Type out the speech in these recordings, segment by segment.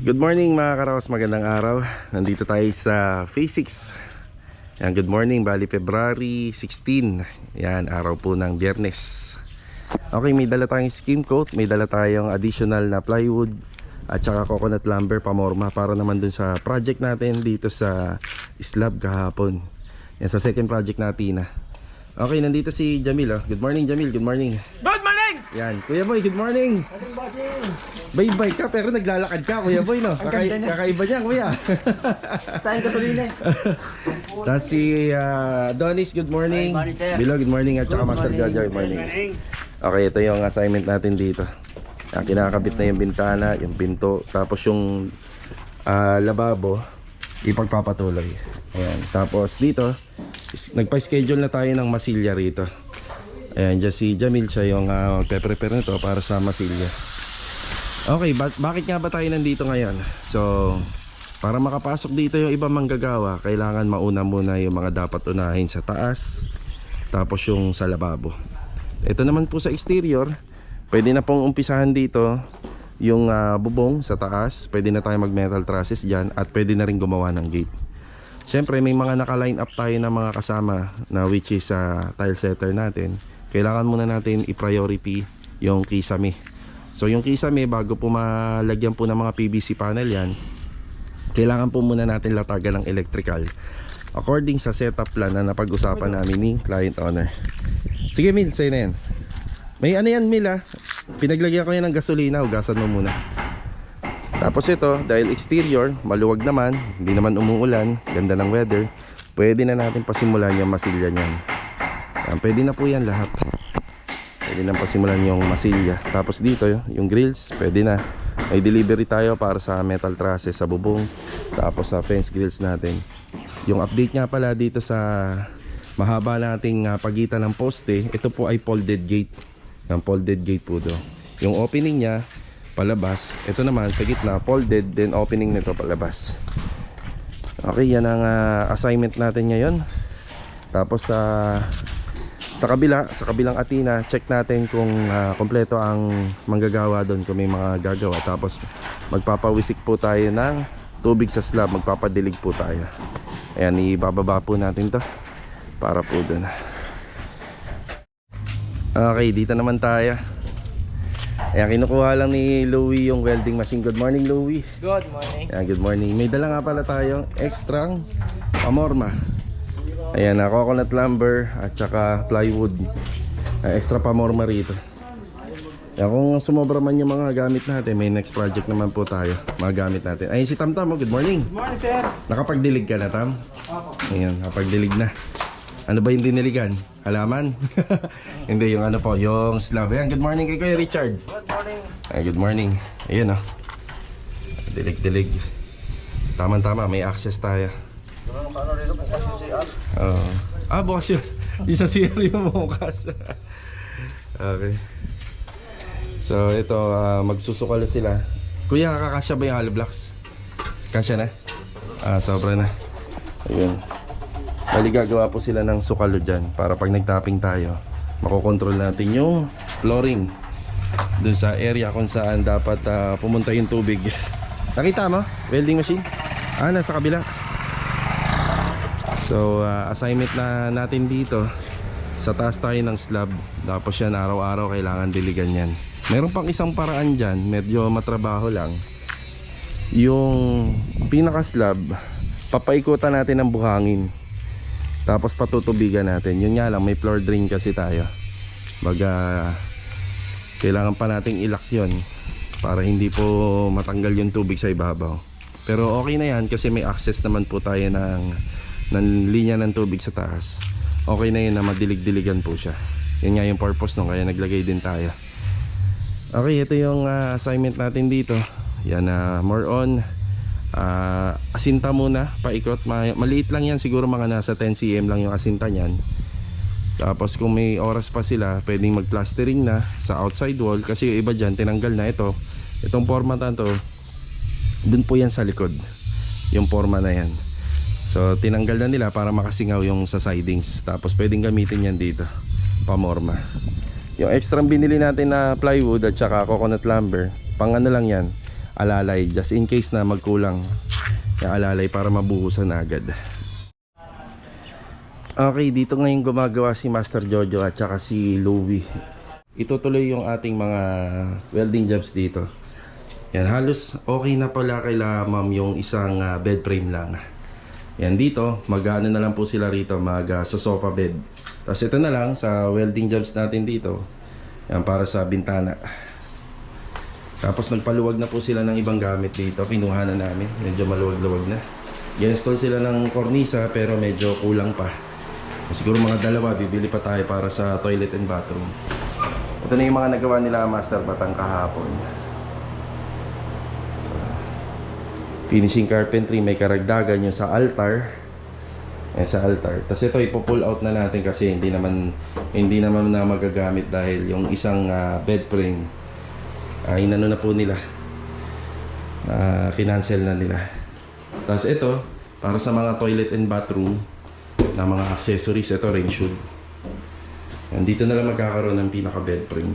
Good morning mga karaos, magandang araw. Nandito tayo sa Phase 6 Yan, Good morning, bali February 16 Yan, araw po ng biyernes. Okay, may dala tayong skim coat. May dala tayong additional na plywood At saka coconut lumber pamorma Para naman dun sa project natin dito sa slab kahapon. Yan, sa second project natin na Okay, nandito si Jamil oh. Good morning Jamil, good morning. Good morning! Yan, Kuya Boy, good morning Bye-bye ka pero naglalakad ka Kuya Boy no Kakai- ganda niya. Kakaiba niya Kuya Saan gasolina eh? Tapos si ah, Adonis, good morning. Good morning, sir. Bilo, good morning. At saka Master morning. Jojo, good morning. Okay, ito yung assignment natin dito. Ah, kinakabit na yung bintana, yung pinto, tapos yung ah, lababo, ipagpapatuloy. Ayan. Tapos dito, is- nagpa-schedule na tayo ng masilya rito. Ayan, dyan si Jamil siya yung uh, prepare nito para sa masilya. Okay, ba- bakit nga ba tayo nandito ngayon? So, para makapasok dito yung ibang manggagawa, kailangan mauna muna yung mga dapat unahin sa taas, tapos yung sa lababo. Ito naman po sa exterior, pwede na pong umpisahan dito yung ah, bubong sa taas, pwede na tayo mag metal trusses dyan, at pwede na rin gumawa ng gate. Siyempre may mga naka-line up tayo na mga kasama na which is sa tile setter natin. Kailangan muna natin i-priority yung kisame. So yung kisame bago po malagyan po ng mga PVC panel yan, kailangan po muna natin latagan ng electrical according sa setup plan na napag-usapan namin ni client owner. Sige Mil, sa'yo na yan. May ano yan Mil ha? Pinaglagyan ko yan ng gasolina, ugasan mo muna. Tapos ito, dahil exterior, maluwag naman, hindi naman umuulan, ganda ng weather, pwede na natin pasimulan yung masilya niyan. Yan, pwede na po yan lahat. Pwede na pasimulan yung masilya. Tapos dito, yung grills, pwede na. May delivery tayo para sa metal trusses sa bubong. Tapos sa fence grills natin. Yung update nga pala dito sa mahaba nating ah, pagitan ng poste, ito po ay folded gate. Yung folded gate po do. Yung opening niya, palabas. Ito naman sa gitna, folded, then opening nito palabas. Okay, yan ang ah, assignment natin ngayon. Tapos sa sa kabila, sa kabilang atina, check natin kung ah, kompleto ang manggagawa doon kung may mga gagawa. Tapos magpapawisik po tayo ng tubig sa slab, magpapadilig po tayo. Ayan, ibababa po natin to para po doon. Okay, dito naman tayo. Ayan, kinukuha lang ni Louie yung welding machine. Good morning, Louie. Good morning. Ayan, good morning. May dala nga pala tayong extrang pamorma. Ayan, na coconut lumber at saka plywood. Ah, extra pamorma rito. Ayan, kung sumobra man yung mga gamit natin, may next project naman po tayo. Mga gamit natin. Ayun si Tam Tam, oh, good morning. Good morning, sir. Nakapagdilig ka na, Tam? Opo. Ayan, nakapagdilig na. Ano ba yung diniligan? Halaman? Hindi, yung ano po, yung slab. Ayan, good morning kay Kuya Richard. Good morning. Ay, good morning. Ayun oh. Dilig-dilig. Tama-tama, may access tayo. Paano rito po kasi si Al? Oo. ah, bukas yun. Isa CR yung bukas. okay. So, ito, ah, magsusukal sila. Kuya, kakasya ba yung hollow blocks? Kasya na? Ah, sobra na. Ayun. Bali, gagawa po sila ng sukalo dyan para pag nagtapping tayo, makokontrol natin yung flooring dun sa area kung saan dapat ah, pumunta yung tubig. Nakita mo? Welding machine? Ah, nasa kabila. So, ah, assignment na natin dito sa taas tayo ng slab. Tapos yan, araw-araw kailangan diligan yan. Meron pang isang paraan dyan, medyo matrabaho lang. Yung pinaka-slab, papaikutan natin ng buhangin. Tapos patutubigan natin. Yun nga lang, may floor drain kasi tayo. Baga, kailangan pa nating ilak yon para hindi po matanggal yung tubig sa ibabaw. Pero okay na yan kasi may access naman po tayo ng, ng linya ng tubig sa taas. Okay na yun na madilig-diligan po siya. Yun nga yung purpose nung kaya naglagay din tayo. Okay, ito yung ah, assignment natin dito. Yan na more on ah, asinta muna, paikot. Ma- maliit lang yan, siguro mga nasa 10 cm lang yung asinta niyan. Tapos kung may oras pa sila, pwedeng mag-plastering na sa outside wall kasi yung iba dyan, tinanggal na ito. Itong forma na to, dun po yan sa likod. Yung forma na yan. So tinanggal na nila para makasingaw yung sa sidings. Tapos pwedeng gamitin yan dito. Pamorma. Yung extra binili natin na plywood at saka coconut lumber, pang ano lang yan, alalay just in case na magkulang yung alalay para mabuhusan agad. Okay, dito ngayon gumagawa si Master Jojo at saka si Louie. Itutuloy yung ating mga welding jobs dito. Yan, halos okay na pala kaila ma'am yung isang ah, bed frame lang. Yan dito, mag-ano na lang po sila rito, mag ah, so sofa bed. Tapos ito na lang sa welding jobs natin dito. Yan para sa bintana. Tapos nagpaluwag na po sila ng ibang gamit dito. Kinuha na namin. Medyo maluwag-luwag na. I-install sila ng cornisa pero medyo kulang pa. Siguro mga dalawa, bibili pa tayo para sa toilet and bathroom. Ito na yung mga nagawa nila Master Batang kahapon. So, finishing carpentry, may karagdagan yung sa altar. Eh, sa altar. Tapos ito ipo-pull out na natin kasi hindi naman hindi naman na magagamit dahil yung isang ah, bed frame ay inano na po nila. Ah, kinancel na nila. Tapos ito, para sa mga toilet and bathroom na mga accessories, ito rain shoe. Yan, dito na lang magkakaroon ng pinaka bed frame.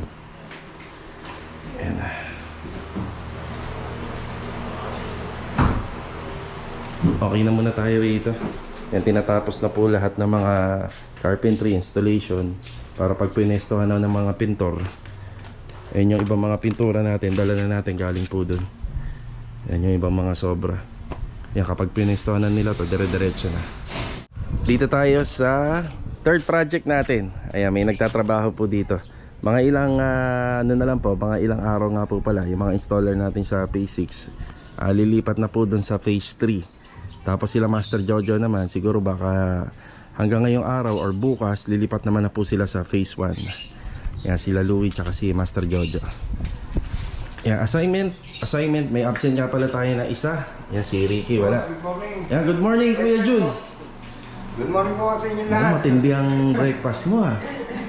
Okay na muna tayo rito. Yan, tinatapos na po lahat ng mga carpentry installation para pag pinestohan na ng mga pintor. Ayan yung ibang mga pintura natin, dala na natin galing po dun. Yan yung ibang mga sobra. Yan, kapag pinestohan na nila to, dire-diretso na. Dito tayo sa third project natin. Ayan, may nagtatrabaho po dito. Mga ilang, ah, ano na lang po, mga ilang araw nga po pala, yung mga installer natin sa phase 6. ah, lilipat na po dun sa phase 3. Tapos sila Master Jojo naman, siguro baka hanggang ngayong araw or bukas, lilipat naman na po sila sa phase 1. Yan, sila Louie tsaka si Master Jojo. Yan, assignment, assignment, may absent nga pala tayo na isa. Yan, si Ricky, wala. Yan, good morning Kuya Jun. Good morning po sa inyo Ano, lahat. matindi ang breakfast mo ah.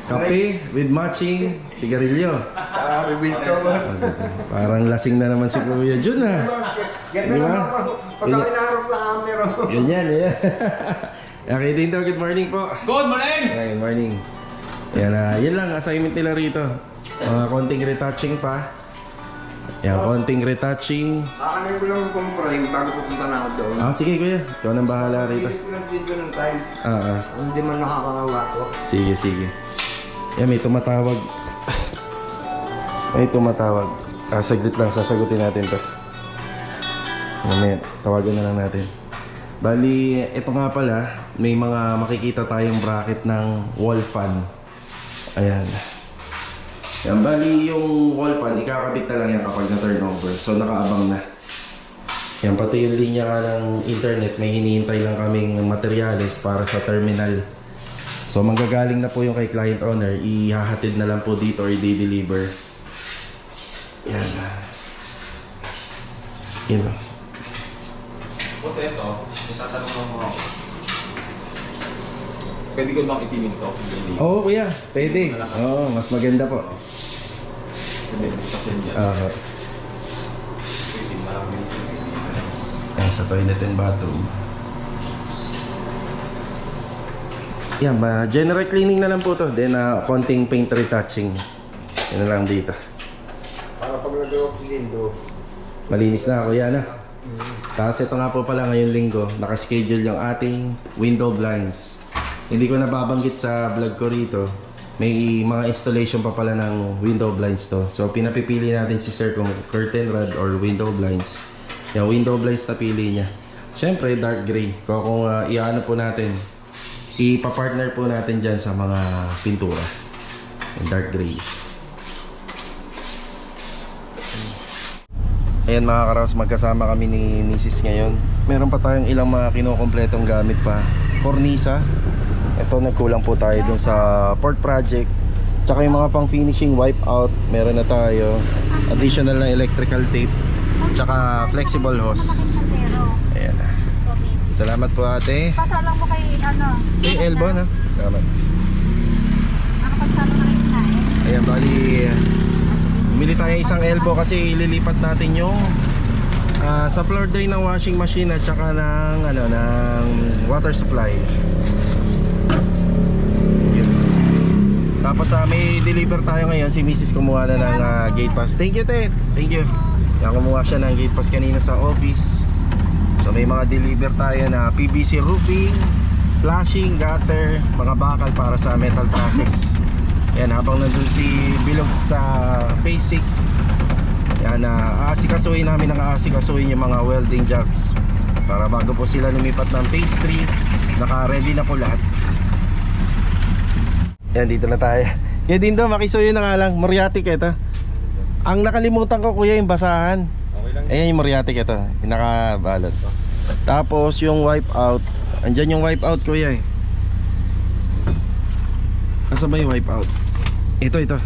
Kape with matching sigarilyo. Ah, ko boss. Parang lasing na naman si Kuya Jun ah. Ganda Di ba? naman po. Pag kami naharap sa camera. Ganyan, yan. okay, dito, good morning po. Good morning! Okay, good morning. Yan, ah, yan lang, assignment nila rito. Mga konting retouching pa. Yan, konting retouching. Aanay ko lang yung comprime bago pupunta na ako doon. Ah, sige kuya, ikaw nang bahala rito. Ko ng video ng tiles. Ah, ah. Hindi man nakakawa ko. Sige, sige. Yan, may tumatawag. May tumatawag. Ah, saglit lang, sasagutin natin to. Mamaya, tawagan na lang natin. Bali, ito nga pala, may mga makikita tayong bracket ng wall fan. Ayan. Yan, bali yung wall fan, ikakabit na lang yan kapag na-turnover. So, nakaabang na. Yan, pati yung linya ng internet, may hinihintay lang kaming materyales para sa terminal. So manggagaling na po yung kay client owner, ihahatid na lang po dito or i-deliver. Yan. Yan. Kasi ito, itatanong lang mo ako. Pwede ko bang itimin to? Oo kuya, pwede. Oo, mas maganda po. Pwede kasi yan. Ah, Pwede sa toilet and bathroom. Yan, ba, general cleaning na lang po to. Then, ah, konting paint retouching. Yan na lang dito. Para pag nagawa ko lindo. Malinis na kuya na. Tapos ito nga po pala ngayong linggo, nakaschedule yung ating window blinds. Hindi ko nababanggit sa vlog ko rito. May mga installation pa pala ng window blinds to. So pinapipili natin si sir kung curtain rod or window blinds. Yung window blinds na pili niya. Siyempre dark gray. Kung, kung uh, iano po natin, ipapartner po natin dyan sa mga pintura. Yung dark gray. Ayan mga karaos, magkasama kami ni Mrs. ngayon. Meron pa tayong ilang mga kinukompletong gamit pa. Cornisa. Ito nagkulang po tayo dun sa port project. Tsaka yung mga pang finishing wipe out, meron na tayo. Additional na electrical tape. Tsaka flexible hose. Ayan. Salamat po ate. Pasalang mo kay ano? Eh, elbow na. Salamat. Rin tayo. Ayan, bali Bumili tayo isang elbow kasi ililipat natin yung ah, sa floor drain ng washing machine at saka ng ano ng water supply. Yun. Tapos sa may deliver tayo ngayon si Mrs. kumuha na ng ah, gate pass. Thank you, te. Thank you. Yan, kumuha siya ng gate pass kanina sa office. So may mga deliver tayo na PVC roofing, flashing, gutter, mga bakal para sa metal process. Yan, habang nandun si Bilog sa phase 6, yan, uh, aasikasuhin namin ang aasikasuhin yung mga welding jobs. Para bago po sila lumipat ng phase 3, naka-ready na po lahat. Yan, dito na tayo. Kaya Dindo, makisuyo na nga lang. Moriatic ito. Ang nakalimutan ko kuya yung basahan. Okay lang. Ayan yung Moriatic ito. Yung nakabalot. Tapos yung wipe out. Andyan yung wipe out kuya eh. Asa ba yung wipe out? Ito, ito.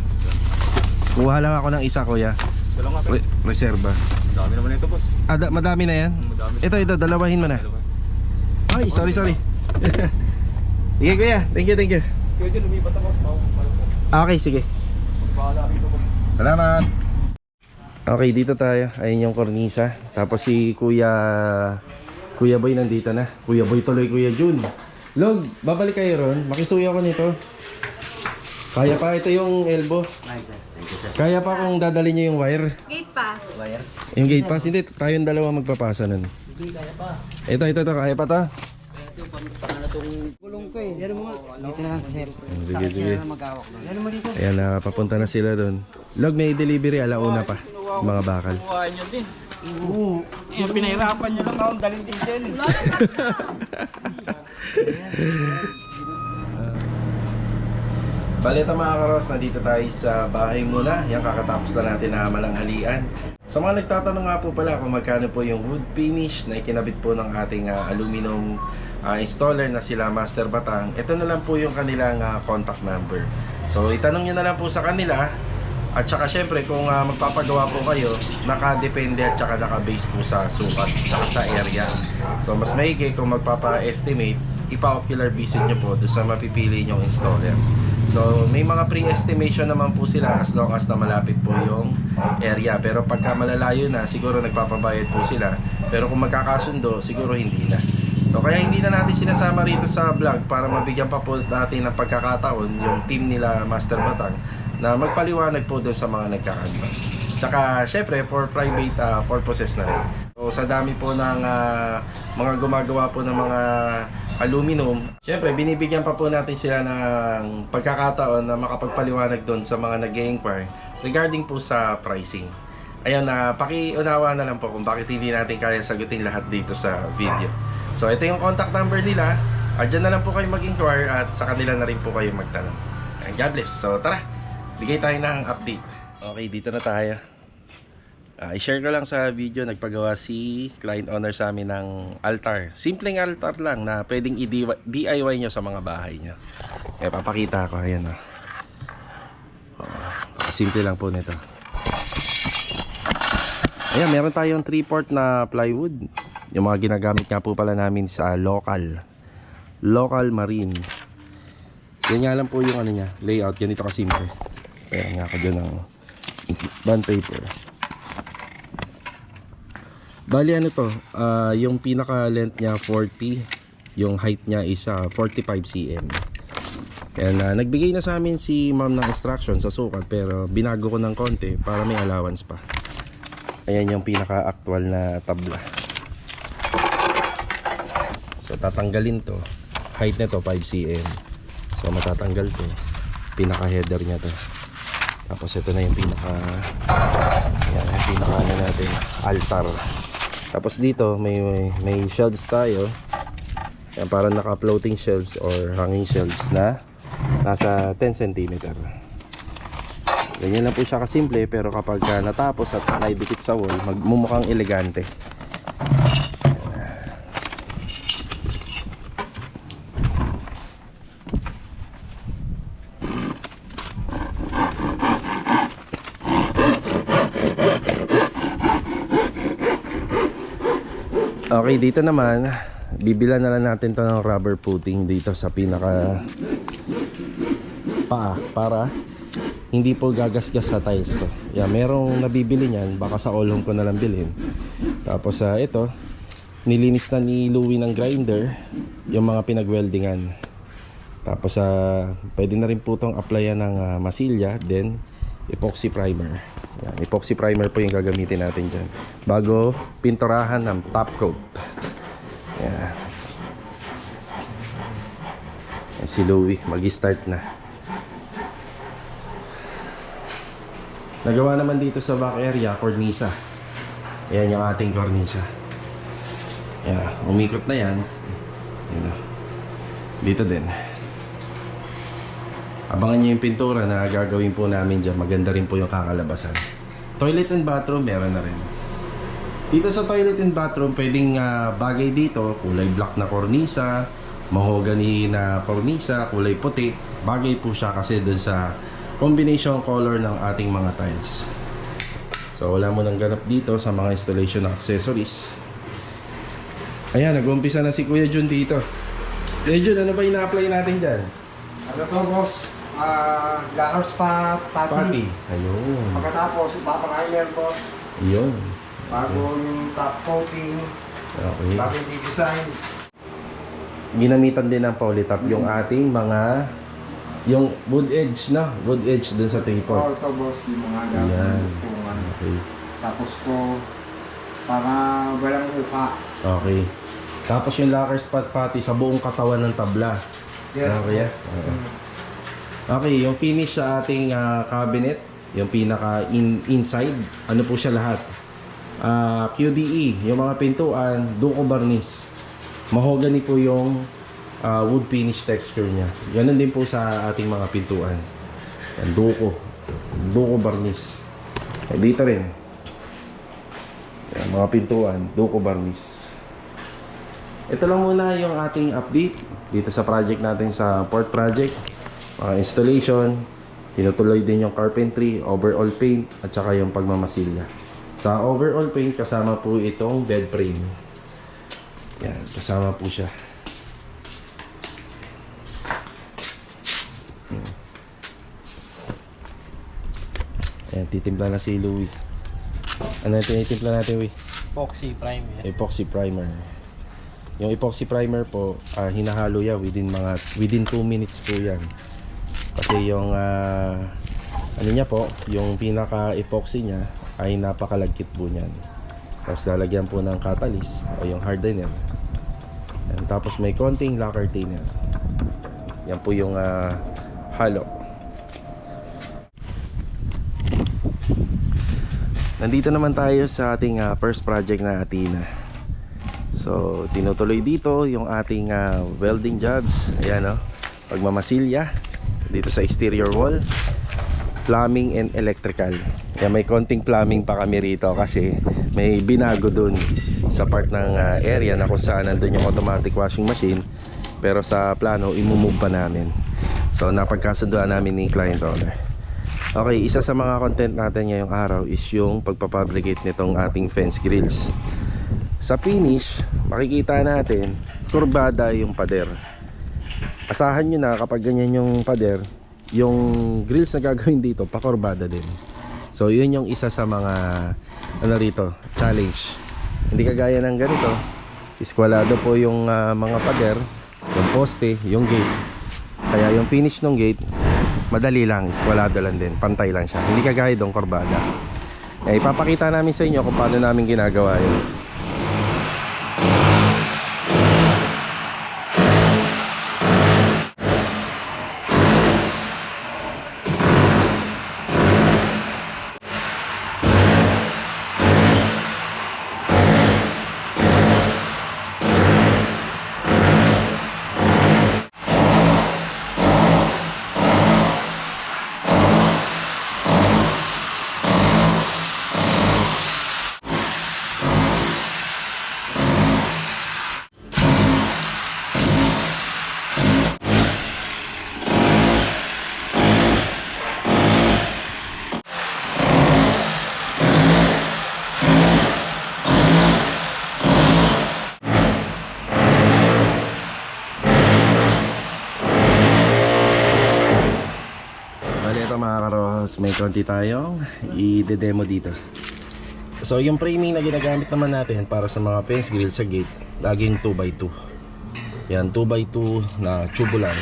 Kuha lang ako ng isa kuya. Nga. Re- reserva. Dami naman ito, boss. Ah, da- madami na yan? Madami. Ito, ito. Dalawahin mo na. Dalawa. Ay, sorry, sorry. Sige kuya. Thank you, thank you. Dyan, lumipat ako. Okay, sige. Salamat. Okay, dito tayo. Ayun yung kornisa. Tapos si Kuya Kuya Boy nandito na. Kuya Boy tuloy Kuya Jun. Log, babalik kayo ron. Makisuyo ako nito. Kaya pa ito yung elbow. Kaya pa kung dadali niyo yung wire. Gate pass. Yung gate pass. Hindi, tayong dalawa magpapasa nun. Ito, ito, ito. Kaya pa to? Gulong ko eh. Yan mo. Dito na lang sir. Sige, sige. Yan mo dito. Ayan, na papunta na sila doon. Log, may delivery alauna pa. Mga bakal. Kuhain nyo din. Oo. Yung pinahirapan nyo lang akong dalhin din dyan. Bali ito mga karos, nandito tayo sa bahay muna. Yan kakatapos na natin na malanghalian. Sa mga nagtatanong nga po pala kung magkano po yung wood finish na ikinabit po ng ating ah, aluminum ah, installer na sila Master Batang, ito na lang po yung kanilang ah, contact number. So itanong nyo na lang po sa kanila at saka syempre kung ah, magpapagawa po kayo, nakadepende at saka nakabase po sa sukat at sa area. So mas maigi kung magpapa-estimate, ipa-ocular visit nyo po doon sa mapipili nyong installer. So may mga pre-estimation naman po sila as long as na malapit po yung area. Pero pagka malalayo na, siguro nagpapabayad po sila. Pero kung magkakasundo, siguro hindi na. So kaya hindi na natin sinasama rito sa vlog para mabigyan pa po natin ng pagkakataon yung team nila Master Batang na magpaliwanag po doon sa mga nagka-canvas. Tsaka syempre for private ah, purposes na rin. So sa dami po ng ah, mga gumagawa po ng mga aluminum, syempre binibigyan pa po natin sila ng pagkakataon na makapagpaliwanag doon sa mga nag inquire regarding po sa pricing. Ayun na, pakiunawa na lang po kung bakit hindi natin kaya sagutin lahat dito sa video. So ito yung contact number nila. Ah, dyan na lang po kayo mag-inquire at sa kanila na rin po kayo magtanong. And God bless. So tara, bigay tayo ng update. Okay, dito na tayo. Ah, i-share ko lang sa video, nagpagawa si client owner sa amin ng altar. Simpleng altar lang na pwedeng i-DIY nyo sa mga bahay nyo. Kaya papakita ko, ayan o. Oh, simple lang po nito. Ayan, meron tayong 3-port na plywood. Yung mga ginagamit nga po pala namin sa local. Local marine. Yan nga lang po yung ano niya, layout. Ganito kasimple. Kaya nga ako dyan ng bond paper. Bali ano to, ah, yung pinaka length niya 40, yung height niya is ah, 45 cm. Kaya na nagbigay na sa amin si ma'am ng instruction sa sukat pero binago ko ng konti para may allowance pa. Ayan yung pinaka actual na tabla. So tatanggalin to. Height nito 5 cm. So matatanggal to. Pinaka header niya to. Tapos ito na yung pinaka yan yung pinaka ano natin altar. Tapos dito may may shelves tayo. Yan parang naka floating shelves or hanging shelves na nasa 10 cm. Ganyan lang po siya kasimple pero kapag natapos at naidikit sa wall, magmumukhang elegante. Okay, dito naman, bibilan na lang natin to ng rubber footing dito sa pinaka paa para hindi po gagasgas sa tiles to. Yeah, merong nabibili niyan, baka sa all home ko na lang bilhin. Tapos sa ito, nilinis na ni Louie ng grinder yung mga pinagweldingan. Tapos sa pwede na rin po tong applyan ng ah, masilya, then epoxy primer. Yan, epoxy primer po yung gagamitin natin dyan. Bago pinturahan ng top coat. Yan. Si Louie, mag-start na. Nagawa naman dito sa back area, cornisa. Yan yung ating cornisa. Yan, umikot na yan. Yan o. Dito din. Abangan nyo yung pintura na gagawin po namin dyan. Maganda rin po yung kakalabasan. Toilet and bathroom, meron na rin. Dito sa toilet and bathroom, pwedeng ah, bagay dito, kulay black na kornisa, mahogany na kornisa, kulay puti. Bagay po siya kasi dun sa combination color ng ating mga tiles. So wala mo nang ganap dito sa mga installation ng accessories. Ayan, nag-umpisa na si Kuya Jun dito. Kuya Jun, ano ba ina-apply natin dyan? Ano to, boss? Ah, Gahors pa, pati. Pati. Ayun. Pagkatapos, ipapangayer, boss. Yun. Bago yung top coating, Okay. bago yung design. Ginamitan din ng polytop yung ating mga yung wood edge na, wood edge dun sa Oh, tripod. ito, boss, yung mga gamit. Okay. Tapos po, para walang uka. Okay. Tapos yung locker spot pati sa buong katawan ng tabla. Yes, Okay, ah? Oo. Okay, yung finish sa ating ah, cabinet, yung pinaka in, inside, ano po siya lahat? Ah, QDE, yung mga pintuan, duko varnish. Mahogany po yung ah, wood finish texture niya. Ganun din po sa ating mga pintuan. Yan, duko. Duko varnish. Eh, dito rin. Yan, mga pintuan, duko varnish. Ito lang muna yung ating update dito sa project natin sa port project. Mga installation, tinutuloy din yung carpentry, overall paint, at saka yung pagmamasilya. Sa overall paint, kasama po itong bed frame. Yan, kasama po siya. Ayan, titimpla na si Louie. Ano yung tinitimpla natin, Louie? Epoxy primer. epoxy primer. Yung epoxy primer po, ah, hinahalo yan within mga within 2 minutes po yan. Kasi yung ah, ano niya po, yung pinaka epoxy niya ay napakalagkit po niyan. Tapos lalagyan po ng catalyst o yung hardener. Yan, tapos may konting lacquer thinner. Yan po yung ah, halo. Nandito naman tayo sa ating ah, first project na Athena. So, tinutuloy dito yung ating ah, welding jobs. Ayan o. Pagmamasilya. Dito sa exterior wall. Plumbing and electrical. Kaya may konting plumbing pa kami rito kasi may binago dun sa part ng ah, area na kung saan nandun yung automatic washing machine. Pero sa plano, imumove pa namin. So, napagkasunduan namin ni client owner. Okay, isa sa mga content natin ngayong araw is yung pagpapabricate nitong ating fence grills. Sa finish, makikita natin, kurbada yung pader. Asahan nyo na kapag ganyan yung pader, yung grills na gagawin dito, pakurbada din. So, yun yung isa sa mga, ano rito, challenge. Hindi kagaya ng ganito, iskwalado po yung ah, mga pader, yung poste, yung gate. Kaya yung finish ng gate, madali lang, iskwalado lang din, pantay lang siya. Hindi kagaya doon kurbada. Eh, ipapakita namin sa inyo kung paano namin ginagawa yun. Bali ito mga karohos, may konti tayong i-demo dito. So yung framing na ginagamit naman natin para sa mga fence grill sa gate, laging 2x2. Yan, 2x2 na tubular.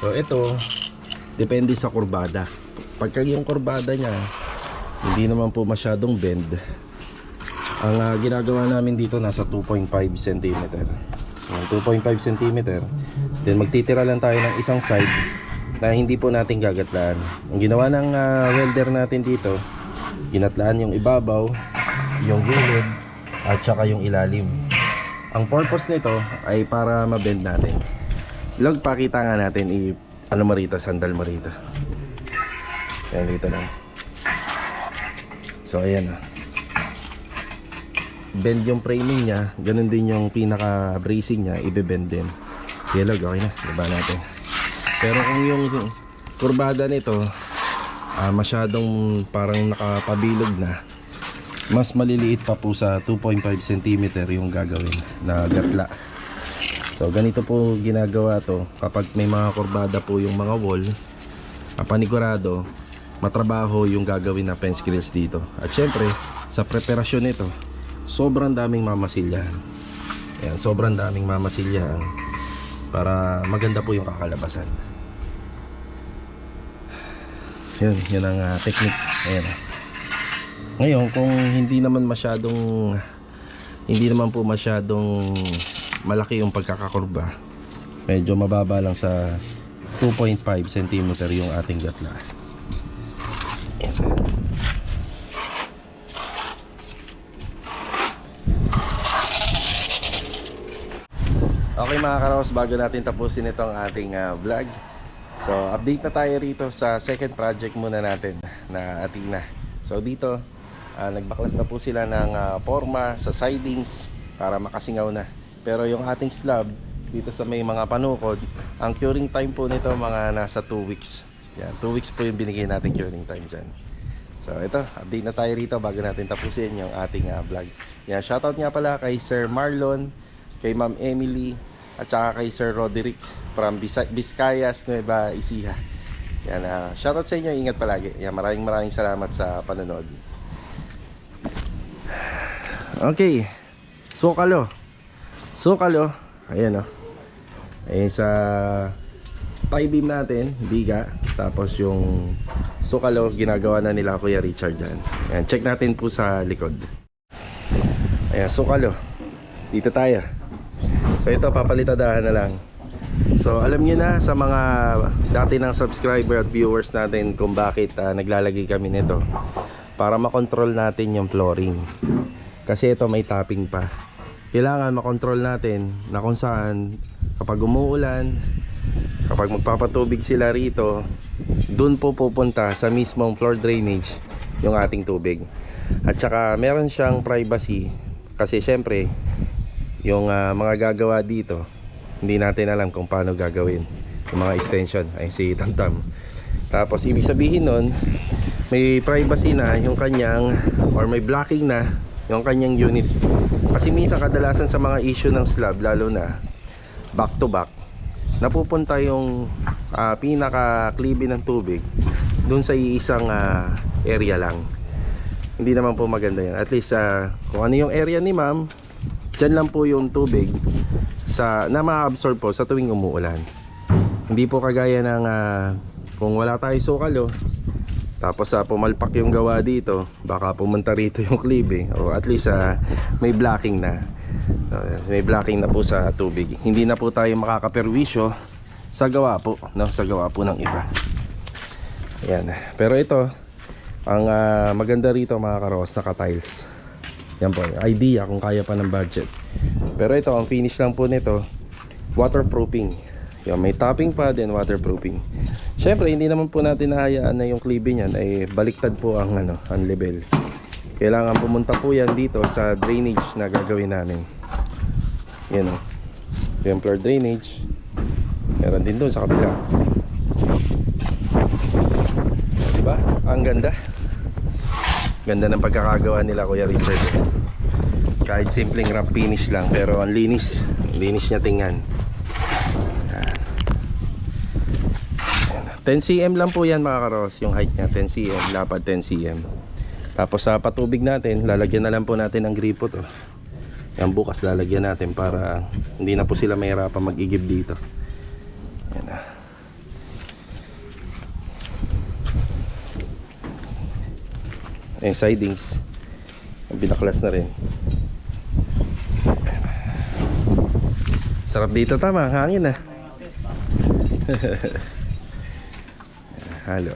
So ito, depende sa kurbada. pagka yung kurbada niya, hindi naman po masyadong bend. Ang ah, ginagawa namin dito nasa 2.5 cm. Yan, 2.5 cm. Then magtitira lang tayo ng isang side na hindi po natin gagatlaan. Ang ginawa ng ah, welder natin dito, ginatlaan yung ibabaw, yung gilid, at saka yung ilalim. Ang purpose nito ay para mabend natin. Log, pakita nga natin i ano mo rito, sandal mo rito. Yan dito lang. So ayan ah. Bend yung framing niya, ganun din yung pinaka bracing niya, ibe-bend din. Kaya log, okay na, baba natin. Pero kung yung kurbada nito ah, masyadong parang nakapabilog na, mas maliliit pa po sa 2.5 cm yung gagawin na gatla. So ganito po ginagawa to kapag may mga kurbada po yung mga wall, ah, panigurado, matrabaho yung gagawin na fence grills dito. At syempre, sa preparasyon nito, sobrang daming mamasilyahan. Ayan, sobrang daming mamasilyahan para maganda po yung kakalabasan. Yun, yun ang ah, technique. Ayan. Ngayon, kung hindi naman masyadong hindi naman po masyadong malaki yung pagkakakurba, medyo mababa lang sa 2.5 cm yung ating gatla. Ayan. Okay mga karaos, bago natin tapusin itong ating ah, vlog So update na tayo rito sa second project muna natin na Athena. So dito, ah, nagbaklas na po sila ng ah, forma sa sidings para makasingaw na. Pero yung ating slab dito sa may mga panukod Ang curing time po nito mga nasa 2 weeks. Yan, 2 weeks po yung binigay natin curing time dyan. So ito, update na tayo rito bago natin tapusin yung ating ah, vlog. Yan, shoutout nga pala kay Sir Marlon, kay Ma'am Emily, at saka kay Sir Roderick from Viscayas, Nueva Ecija. Yan, ah, shoutout sa inyo, ingat palagi. Yan, maraming maraming salamat sa panonood. Okay, sukalo. Sukalo. Ayan o. Ayan sa tie beam natin, biga. Tapos yung sukalo, ginagawa na nila Kuya Richard dyan. Ayan, check natin po sa likod. Ayan, sukalo. Dito tayo. So ito, papalitadahan na lang. So alam niyo na sa mga dati ng subscriber at viewers natin kung bakit ah, naglalagay kami nito para makontrol natin yung flooring. Kasi ito may topping pa. Kailangan makontrol natin na kung saan kapag umuulan, kapag magpapatubig sila rito, dun po pupunta sa mismong floor drainage yung ating tubig. At saka meron siyang privacy kasi syempre yung ah, mga gagawa dito hindi natin alam kung paano gagawin. Yung mga extension ay si Tamtam. Tapos ibig sabihin nun may privacy na yung kanyang or may blocking na yung kanyang unit. Kasi minsan kadalasan sa mga issue ng slab lalo na back to back napupunta yung ah, pinaka klibi ng tubig dun sa iisang ah, area lang. Hindi naman po maganda yan at least ah, kung ano yung area ni ma'am dyan lang po yung tubig sa, na ma-absorb po sa tuwing umuulan. Hindi po kagaya ng ah, kung wala tayo sukalo tapos sa pumalpak yung gawa dito baka pumunta rito yung klibe o at least ah, may blocking na. No, may blocking na po sa tubig. Hindi na po tayo makakaperwisyo sa gawa po no? sa gawa po ng iba. Ayan. pero ito ang ah, maganda rito mga karos naka tiles yan po idea kung kaya pa ng budget. Pero ito ang finish lang po nito waterproofing. Yan, may topping pa din waterproofing. Syempre hindi naman po natin nahayaan na yung klibe niyan ay baliktad po ang ano ang level. Kailangan pumunta po yan dito sa drainage na gagawin namin. Yan o yung floor drainage. Meron din doon sa kabila. Diba? Ang ganda ganda ng pagkakagawa nila Kuya Richard. Kahit simpleng wrap finish lang pero ang linis. Linis niya tingnan. Yan. Yan. 10 cm lang po yan mga karos. Yung height niya 10 cm lapad 10 cm tapos sa patubig natin lalagyan na lang po natin ang gripo to. Yan bukas lalagyan natin para hindi na po sila mahirapan mag-igib dito. Yan na Eh, sidings. Binaklas na rin. Sarap dito tama, hangin ah. Halo.